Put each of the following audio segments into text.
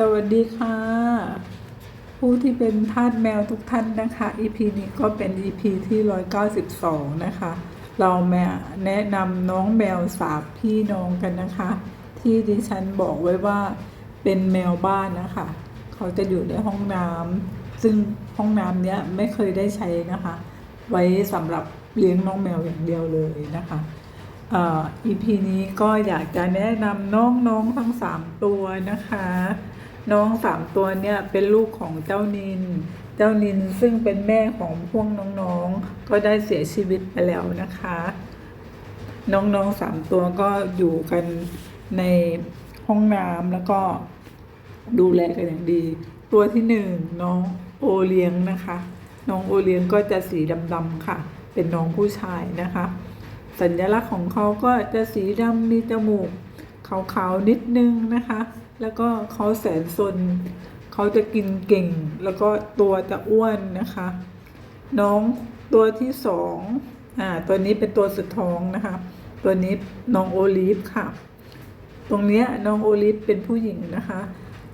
สวัสดีค่ะ ผู้ที่เป็นทาสแมวทุกท่านนะคะ EP นี้ก็เป็น EP ที่ 192 นะคะ เราแม่แนะนำน้องแมวสามพี่น้องกันนะคะ ที่ดิฉันบอกไว้ว่าเป็นแมวบ้านนะคะ เขาจะอยู่ในห้องน้ำซึ่งห้องน้ำเนี้ยไม่เคยได้ใช้นะคะ ไว้สำหรับเลี้ยงน้องแมวอย่างเดียวเลยนะคะอ่อ EP นี้ก็อยากจะแนะนำน้องๆทั้งสามตัวนะคะ น้องสามตัวเนี่ยเป็นลูกของเจ้านิน เจ้านินซึ่งเป็นแม่ของพวกน้องๆ ก็ได้เสียชีวิตไปแล้วนะคะ น้องๆสามตัวก็อยู่กันในห้องน้ำแล้วก็ดูแลกันอย่างดี ตัวที่หนึ่งน้องโอเลี้ยงนะคะ น้องโอเลี้ยงก็จะสีดำๆค่ะ เป็นน้องผู้ชายนะคะ สัญลักษณ์ของเขาก็จะสีดำมีจมูกขาวๆนิดนึงนะคะ แล้วก็เขาแสนสนเขาจะกินเก่ง แล้วก็ตัวจะอ้วนนะคะ น้องตัวที่สองอ่าตัวนี้เป็นตัวสุดท้องนะคะ ตัวนี้น้องโอลิฟค่ะ ตรงเนี้ยน้องโอลิฟเป็นผู้หญิงนะคะ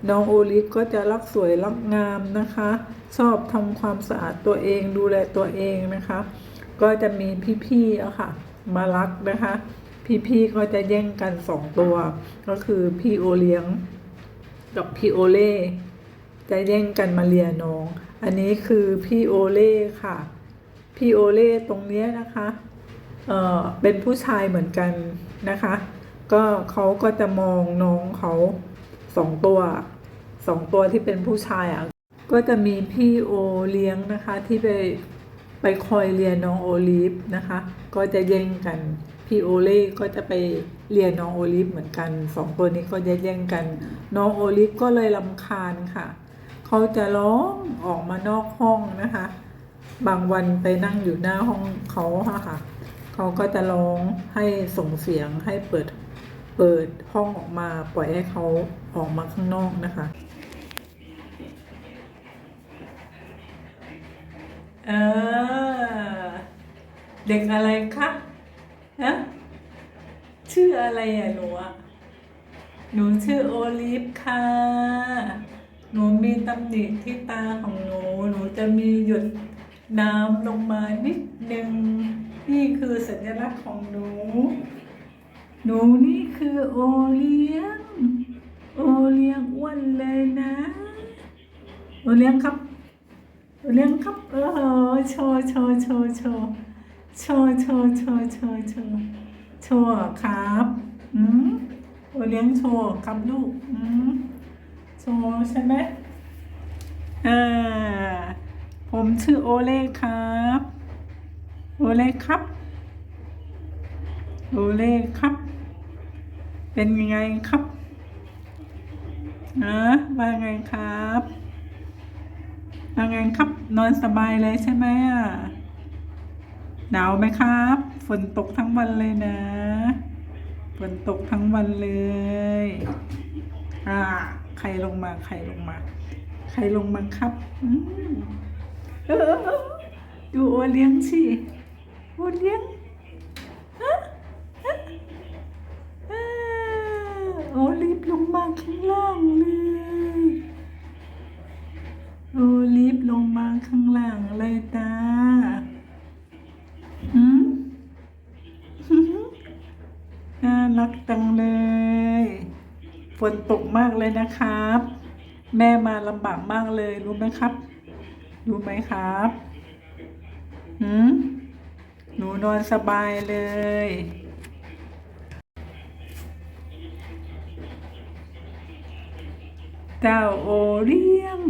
น้องโอลิฟก็จะรักสวยรักงามนะคะ ชอบทำความสะอาดตัวเองดูแลตัวเองนะคะ ก็จะมีพี่ๆอะค่ะ มารักนะคะ พี่ๆก็จะแย่งกันสองตัว ก็คือพี่โอเลี้ยง กับพี่โอเล่จะแย่งกันมาเลียน้อง อันนี้คือพี่โอเล่ค่ะ พี่โอเล่ตรงเนี้ยนะคะเออเป็นผู้ชายเหมือนกันนะคะ ก็เขาก็จะมองน้องเขาสองตัวสองตัวที่เป็นผู้ชายอะก็จะมีพี่โอเลี้ยงนะคะที่ไปไปคอยเรียนน้องโอลิฟนะคะ ก็จะแย่งกัน พี่โอเล่ก็จะไปเรียนน้องโอลิฟเหมือนกันสองตัวนี้ก็แย่งกัน น้องโอลิฟก็เลยลำคาญค่ะ เขาจะร้องออกมานอกห้องนะคะ บางวันไปนั่งอยู่หน้าห้องเขาอะค่ะ เขาก็จะร้องให้ส่งเสียงให้เปิดเปิดห้องออกมาปล่อยให้เขาออกมาข้างนอกนะคะเออเด็กอะไรคะ ฮะชื่ออะไรอะหนูอะหนูชื่อโอลิฟค่ะ หนูมีตำหนิที่ตาของหนู หนูจะมีหยดน้ำลงมานิดนึง นี่คือสัญลักษณ์ของหนู หนูนี่คือโอเลี้ยง โอเลี้ยงอ้วนเลยนะ โอเลี้ยงครับ โอเลี้ยงครับ เออโชว์โชว์โชว์โชว์ โชว์โชว์โชว์โชว์โชว์โชว์ครับอืมโอเลี้ยงโชว์ครับลูกอืมโชว์ใช่ไหมอ่าผมชื่อโอเล่ครับ โอเล่ครับ โอเล่ครับ เป็นยังไงครับอะว่าไงครับว่าไงครับ นอนสบายเลยใช่ไหมอะ หนาวไหมครับ ฝนตกทั้งวันเลยนะ ฝนตกทั้งวันเลยอ่าใครลงมาใครลงมา ใครลงมาครับอเออดูโอเลี้ยงสิโอเลี้ยงอ่าโอลิฟลงมาข้างล่างเลยโอลิฟลงมาข้างล่างเลยตาหืม น่า รักจังเลยฝนตกมากเลยนะครับ แม่มาลำบากมากเลยรู้ไหมครับ รู้ไหมครับหืมหนูนอนสบายเลย เจ้าโอเลี้ยง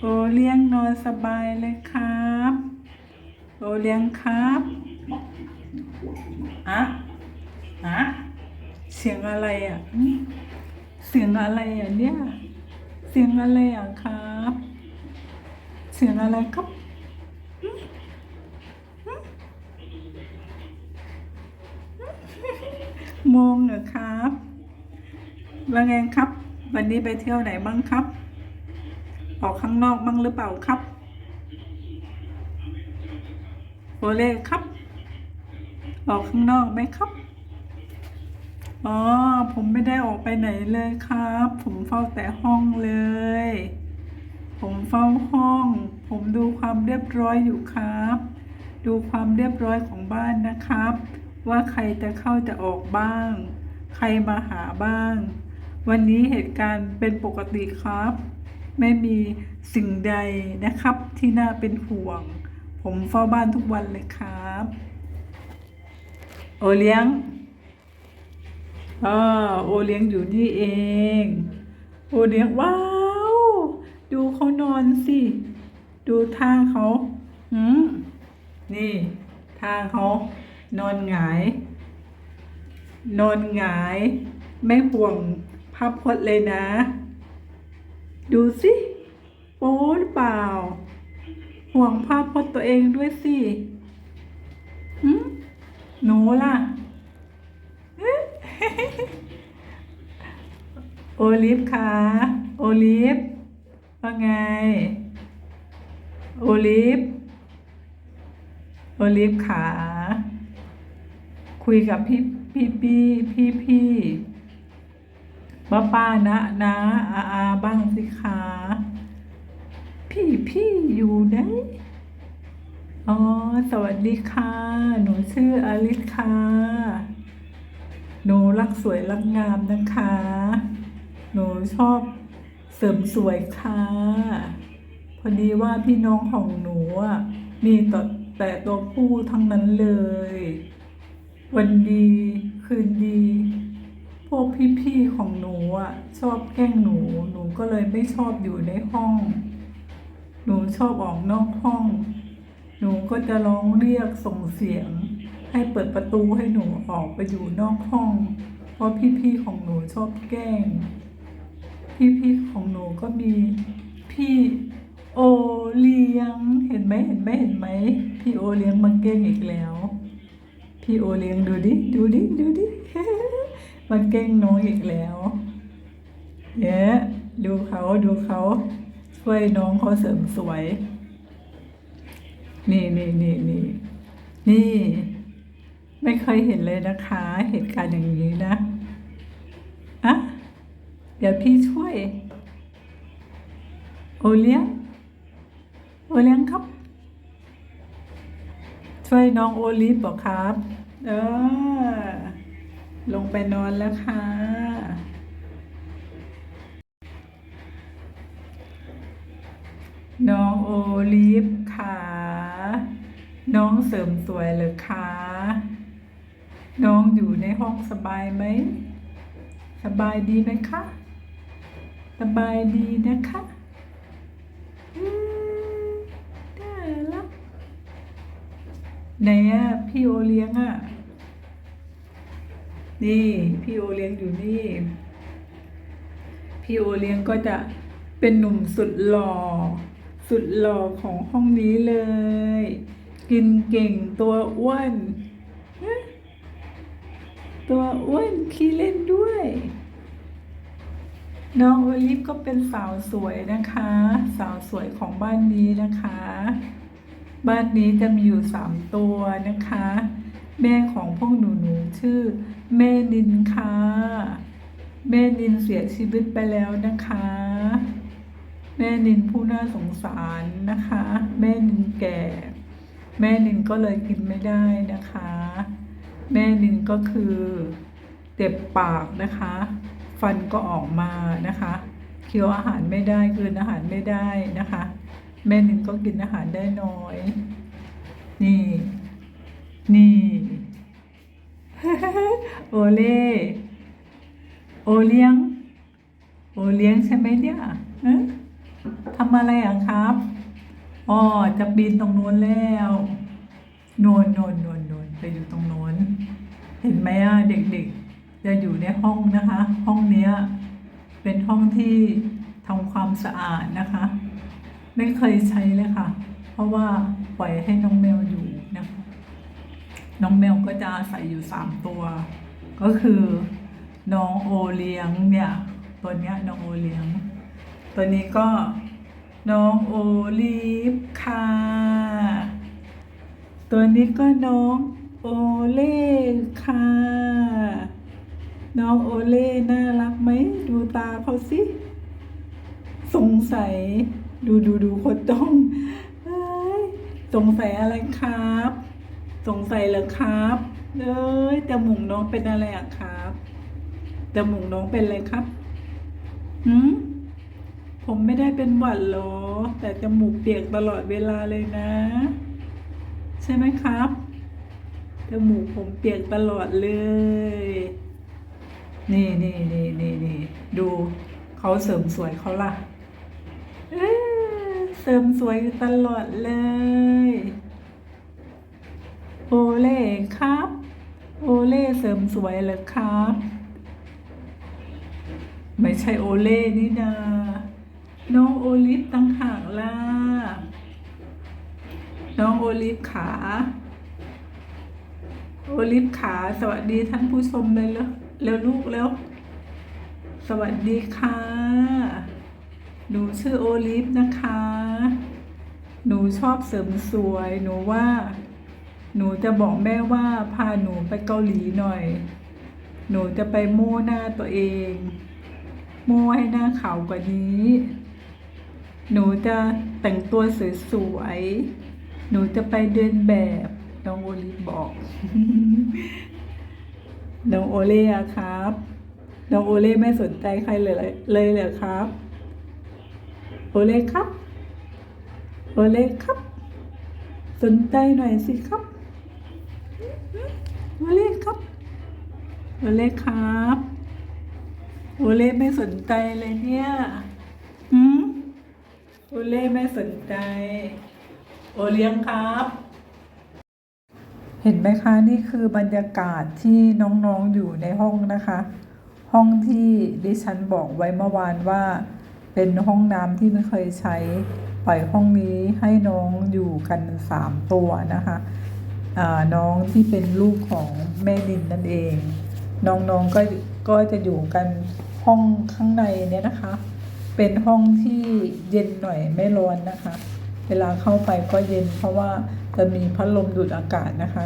โอเลี้ยงนอนสบายเลยครับ โอเลี้ยงครับอะ อะเสียงอะไรอะ เสียงอะไรอะเนี่ย เสียงอะไรอะครับ เสียงอะไรครับมอืมมองเหรอครับว่าไงครับ วันนี้ไปเที่ยวไหนบ้างครับ ออกข้างนอกบ้างหรือเปล่าครับโอเล่ครับ ออกข้างนอกไหมครับ อ๋อ ผมไม่ได้ออกไปไหนเลยครับ ผมเฝ้าแต่ห้องเลย ผมเฝ้าห้อง ผมดูความเรียบร้อยอยู่ครับ ดูความเรียบร้อยของบ้านนะครับ ว่าใครจะเข้าจะออกบ้าง ใครมาหาบ้าง วันนี้เหตุการณ์เป็นปกติครับ ไม่มีสิ่งใดนะครับที่น่าเป็นห่วง ผมเฝ้าบ้านทุกวันเลยครับ โอเลี้ยง อ่าโอเลี้ยงอยู่นี่เอง โอเลี้ยงว้าว ดูเขานอนสิ ดูท่าเขาหืมนี่ท่าเขานอนหงาย นอนหงาย ไม่ห่วงภาพพจน์เลยนะ ดูสิโป๊หรือเปล่า ห่วงภาพพจน์ตัวเองด้วยสิหืมหนูล่ะ โอลิฟค่ะโอลิฟว่าไง โอลิฟโอลิฟขาคุยกับพี่พี่พี่พี่พี่ป้าป้านะนะอาอาบ้างสิคะพี่พี่อยู่ไหนอ๋อ สวัสดีค่ะ หนูชื่ออลิสค่ะ หนูรักสวยรักงามนะคะ หนูชอบเสริมสวยค่ะ พอดีว่าพี่น้องของหนูอะมีแต่แต่ตัวผู้ทั้งนั้นเลย วันดีคืนดี พวกพี่ๆของหนูอะชอบแกล้งหนู หนูก็เลยไม่ชอบอยู่ในห้อง หนูชอบออกนอกห้อง หนูก็จะร้องเรียกส่งเสียง ให้เปิดประตูให้หนูออกไปอยู่นอกห้อง เพราะพี่ๆของหนูชอบแกล้ง พี่ๆของหนูก็มีพี่โอเลี้ยง เห็นไหมเห็นไหมเห็นไหมพี่โอเลี้ยงมาแกล้งอีกแล้ว พี่โอเลี้ยงดูดิดูดิดูดิมาแกล้งน้องอีกแล้วเนี่ยดูเขาดูเขาช่วยน้องเขาเสริมสวย นี่นี่นี่นี่นี่ ไม่เคยเห็นเลยนะคะ เหตุการณ์อย่างนี้นะอะเดี๋ยวพี่ช่วย โอเลี้ยง โอเลี้ยงครับ ช่วยน้องโอลิฟบอกครับ เออ ลงไปนอนแล้วค่ะน้องโอลิฟค่ะ น้องเสริมสวยเหรือคะ น้องอยู่ในห้องสบายไหม สบายดีไหมคะ สบายดีนะคะน่ารักไหนอะพี่โอเลี้ยงอะนี่พี่โอเลี้ยงอยู่นี่ พี่โอเลี้ยงก็จะเป็นหนุ่มสุดหล่อ สุดหล่อของห้องนี้เลย กินเก่งตัวอ้วน ตัวอ้วนขี้เล่นด้วย น้องโอลิฟก็เป็นสาวสวยนะคะ สาวสวยของบ้านนี้นะคะ บ้านนี้จะมีอยู่สามตัวนะคะ แม่ของพวกหนูหนูๆชื่อ แม่นินค่ะ แม่นินเสียชีวิตไปแล้วนะคะ แม่นินผู้น่าสงสารนะคะ แม่นินแก่ แม่นินก็เลยกินไม่ได้นะคะ แม่นินก็คือเจ็บปากนะคะ ฟันก็ออกมานะคะเคี้ยวอาหารไม่ได้กลืนอาหารไม่ได้นะคะ แม่นินก็กินอาหารได้น้อย นี่ นี่โอเล่โอเลี้ยง โอเลี้ยงใช่ไหมเนี่ยทำอะไรอะครับอ๋อจะปีนตรงนู้นแล้ว โนนโนนโนน ไปอยู่ตรงโน้น เห็นไหมอะเด็กๆ จะอยู่ในห้องนะคะ ห้องเนี้ยเป็นห้องที่ทำความสะอาดนะคะ ไม่เคยใช้เลยค่ะ เพราะว่าปล่อยให้น้องแมวอยู่นะคะ น้องแมวก็จะอาศัยอยู่สามตัว ก็คือน้องโอเลี้ยงเนี่ยตัวเนี้ยน้องโอเลี้ยง ตัวนี้ก็น้องโอลีฟค่ะ ตัวนี้ก็น้อง โอเล่ค่ะ น้องโอเล่น่ารักไหม ดูตาเขาสิ สงสัย ดูดูดูคนจ้องสงสัยอะไรครับ สงสัยเหรอครับ เอ้ยจมูกน้องเป็นอะไรอะครับจมูกน้องเป็นอะไรครับหืมผมไม่ได้เป็นหวัดหรอ แต่จมูกเปียกตลอดเวลาเลยนะ ใช่ไหมครับ จมูกผมเปียกตลอดเลย นี่นี่นี่นี่นี่ดูเขาเสริมสวยเขาล่ะเสริมสวยตลอดเลย โอเล่ครับ โอเล่เสริมสวยเหรอครับ ไม่ใช่โอเล่นี่นาน้องโอลิฟตั้งหากล่ะ น้องโอลิฟขา โอลิฟขาสวัสดีท่านผู้ชมเลยแล้วเร็วลูกแล้ว สวัสดีค่ะ หนูชื่อโอลิฟนะคะ หนูชอบเสริมสวย หนูว่า หนูจะบอกแม่ว่าพาหนูไปเกาหลีหน่อย หนูจะไปโม่หน้าตัวเอง โม่ให้หน้าขาวกว่านี้ หนูจะแต่งตัวสวยๆ หนูจะไปเดินแบบ น้องโอลิฟบอก น้องโอเล่อะครับ น้องโอเล่ไม่สนใจใครเลยเลยเหรอครับ โอเล่ครับ โอเล่ครับ สนใจหน่อยสิครับ โอเล่ครับ โอเล่ครับ โอเล่ไม่สนใจเลยเนี่ยหืมโอเล่ไม่สนใจ โอเลี้ยงครับ เห็นไหมคะ นี่คือบรรยากาศที่น้องๆอยู่ในห้องนะคะ ห้องที่ดิฉันบอกไว้เมื่อวานว่า เป็นห้องน้ำที่ไม่เคยใช้ ปล่อยห้องนี้ให้น้องอยู่กันสามตัวนะคะน้องที่เป็นลูกของแม่ดินนั่นเอง น้องๆก็ก็จะอยู่กันห้องข้างในเนี่ยนะคะ เป็นห้องที่เย็นหน่อยไม่ร้อนนะคะ เวลาเข้าไปก็เย็นเพราะว่าจะมีพัดลมดูดอากาศนะคะ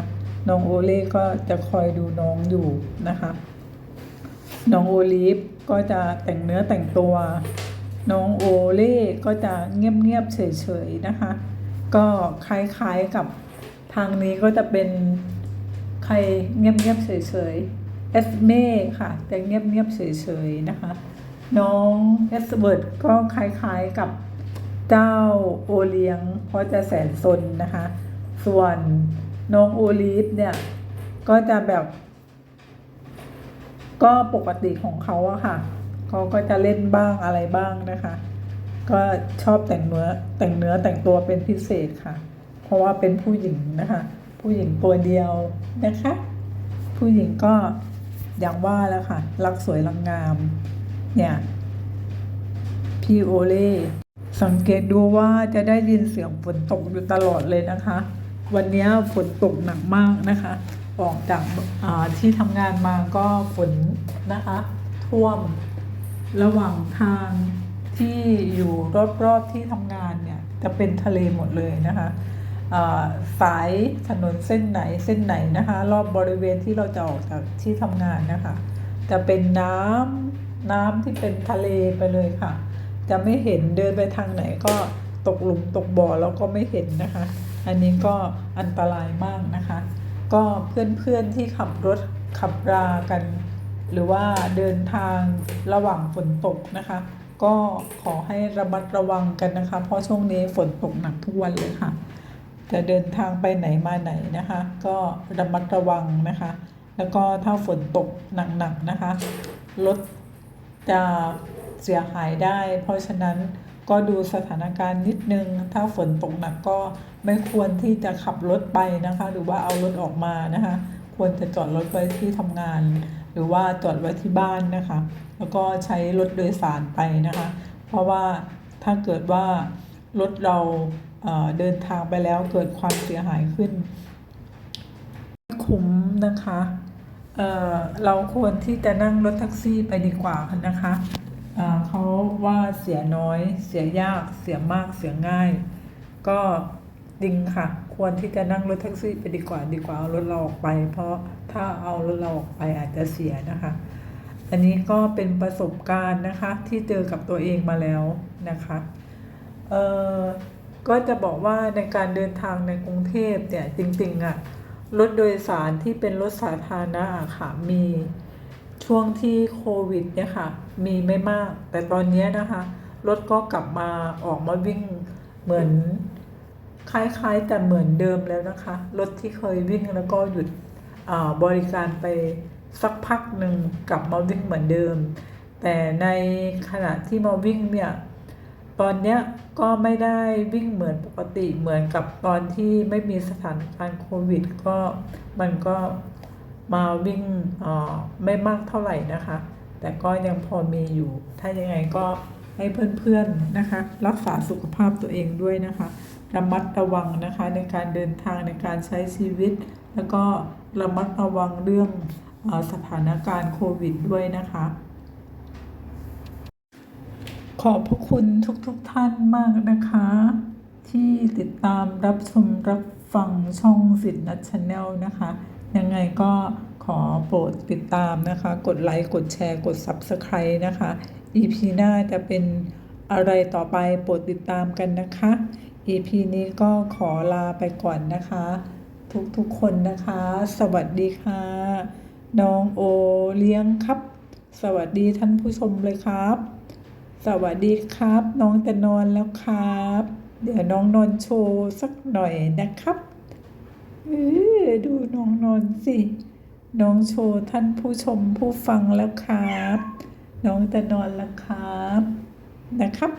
น้องโอเล่ก็จะคอยดูน้องอยู่นะคะ น้องโอลิฟก็จะแต่งเนื้อแต่งตัว น้องโอเล่ก็จะเงียบๆเฉยๆนะคะ ก็คล้ายๆกับทางนี้ก็จะเป็นใครเงียบๆเฉยๆเอสเม่ค่ะแต่เงียบๆเฉยๆนะคะ น้องเอสเบิร์ดก็คล้ายๆกับ เจ้าโอเลี้ยงเพราะจะแสนซนนะคะ ส่วนน้องโอลิฟเนี่ย ก็จะแบบ ก็ปกติของเขาอะค่ะเขาก็จะเล่นบ้างอะไรบ้างนะคะ ก็ชอบแต่งเนื้อแต่งเนื้อแต่งตัวเป็นพิเศษค่ะ เพราะว่าเป็นผู้หญิงนะคะ ผู้หญิงตัวเดียวนะคะ ผู้หญิงก็อย่างว่าแล้วค่ะ รักสวยรักงาม เนี่ย พี่โอเล่ สังเกตดูว่าจะได้ยินเสียงฝนตกอยู่ตลอดเลยนะคะ วันนี้ฝนตกหนักมากนะคะ ออกจากาที่ทำงานมาก็ฝนนะคะ ท่วมระหว่างทางที่อยู่รอบๆที่ทำงานเนี่ย จะเป็นทะเลหมดเลยนะคะาสายถนนเส้นไหนเส้นไหนนะคะ รอบบริเวณที่เราจะออกจากที่ทำงานนะคะ จะเป็นน้ำน้ำที่เป็นทะเลไปเลยค่ะ จะไม่เห็นเดินไปทางไหนก็ตกหลุมตกบ่อแล้วก็ไม่เห็นนะคะ อันนี้ก็อันตรายมากนะคะ ก็เพื่อนๆที่ขับรถขับรากัน หรือว่าเดินทางระหว่างฝนตกนะคะ ก็ขอให้ระมัดระวังกันนะคะ เพราะช่วงนี้ฝนตกหนักทุกวันเลยค่ะจะเดินทางไปไหนมาไหนนะคะ ก็ระมัดระวังนะคะ แล้วก็ถ้าฝนตกหนักๆนะคะรถจะ เสียหายได้ เพราะฉะนั้นก็ดูสถานการณ์นิดนึง ถ้าฝนตกหนักก็ไม่ควรที่จะขับรถไปนะคะ หรือว่าเอารถออกมานะคะ ควรจะจอดรถไว้ที่ทำงาน หรือว่าจอดไว้ที่บ้านนะคะ แล้วก็ใช้รถโดยสารไปนะคะ เพราะว่าถ้าเกิดว่ารถเราเดินทางไปแล้วเกิดความเสียหายขึ้น คุ้มนะคะเเราควรที่จะนั่งรถแท็กซี่ไปดีกว่านะคะ เอ่อเขาว่าเสียน้อย เสียยาก เสียมาก เสียง่าย ก็จริงค่ะ ควรที่จะนั่งรถแท็กซี่ไปดีกว่าดีกว่าเอารถเราออกไป เพราะถ้าเอารถเราออกไปอาจจะเสียนะคะ อันนี้ก็เป็นประสบการณ์นะคะที่เจอกับตัวเองมาแล้วนะคะเออก็จะบอกว่าในการเดินทางในกรุงเทพเนี่ยจริงๆอะรถโดยสารที่เป็นรถสาธารณะค่ะมี ช่วงที่โควิดเนี่ยค่ะ มีไม่มาก แต่ตอนนี้นะคะรถก็กลับมาออกมาวิ่งเหมือนคล้ายๆ แต่เหมือนเดิมแล้วนะคะ รถที่เคยวิ่งแล้วก็หยุดบริการไปสักพักหนึ่งกลับมาวิ่งเหมือนเดิม แต่ในขณะที่มาวิ่งเนี่ยตอนเนี้ยก็ไม่ได้วิ่งเหมือนปกติเหมือนกับตอนที่ไม่มีสถานการณ์โควิด ก็มันก็ มาวิ่งอ่าไม่มากเท่าไหร่นะคะ แต่ก็ยังพอมีอยู่ ถ้ายังไงก็ให้เพื่อนๆนะคะ รักษาสุขภาพตัวเองด้วยนะคะระมัดระวังนะคะในการเดินทางในการใช้ชีวิต แล้วก็ระมัดระวังเรื่องอาสถานการณ์โควิดด้วยนะคะ ขอบพระคุณทุกๆทท่านมากนะคะ ที่ติดตามรับชมรับฟังช่องสิทธิ์นัชแนลนะคะ ยังไงก็ขอโปรดติดตามนะคะ กดไลค์กดแชร์กด Subscribe นะคะ EP หน้าจะเป็นอะไรต่อไปโปรดติดตามกันนะคะ EP นี้ก็ขอลาไปก่อนนะคะ ทุกๆคนนะคะ สวัสดีค่ะ น้องโอเลี้ยงครับ สวัสดีท่านผู้ชมเลยครับ สวัสดีครับ น้องจะนอนแล้วครับ เดี๋ยวน้องนอนโชว์สักหน่อยนะครับ เออดูน้องนอนสิ น้องโชว์ท่านผู้ชมผู้ฟังแล้วครับ น้องจะนอนแล้วครับ นะครับ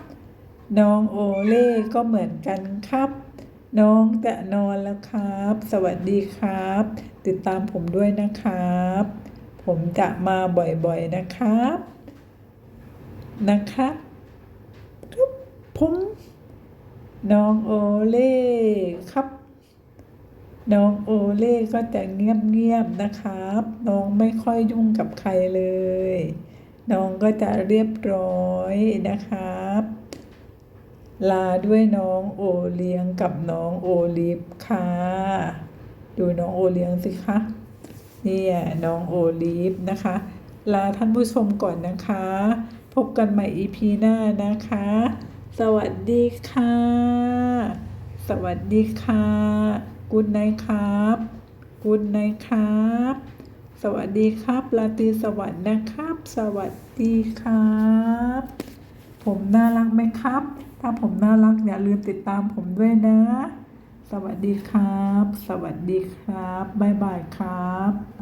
น้องโอเล่ก็เหมือนกันครับ น้องจะนอนแล้วครับ สวัสดีครับ ติดตามผมด้วยนะครับ ผมจะมาบ่อยๆนะครับ นะคะครับผมน้องโอเล่ครับ น้องโอเล่ก็จะเงียบๆนะครับ น้องไม่ค่อยยุ่งกับใครเลย น้องก็จะเรียบร้อยนะครับ ลาด้วยน้องโอเลี้ยงกับน้องโอลิฟค่ะ ดูน้องโอเลี้ยงสิคะเนี่ยน้องโอลิฟนะคะ ลาท่านผู้ชมก่อนนะคะ พบกันใหม่ EP หน้านะคะ สวัสดีค่ะ สวัสดีค่ะ กุณไนครับกุณไนครับ สวัสดีครับลาตรีสวัสดีนะครับ สวัสดีครับ ผมน่ารักไหมครับ ถ้าผมน่ารักอย่าลืมติดตามผมด้วยนะ สวัสดีครับ สวัสดีครับ บ๊ายบายครับ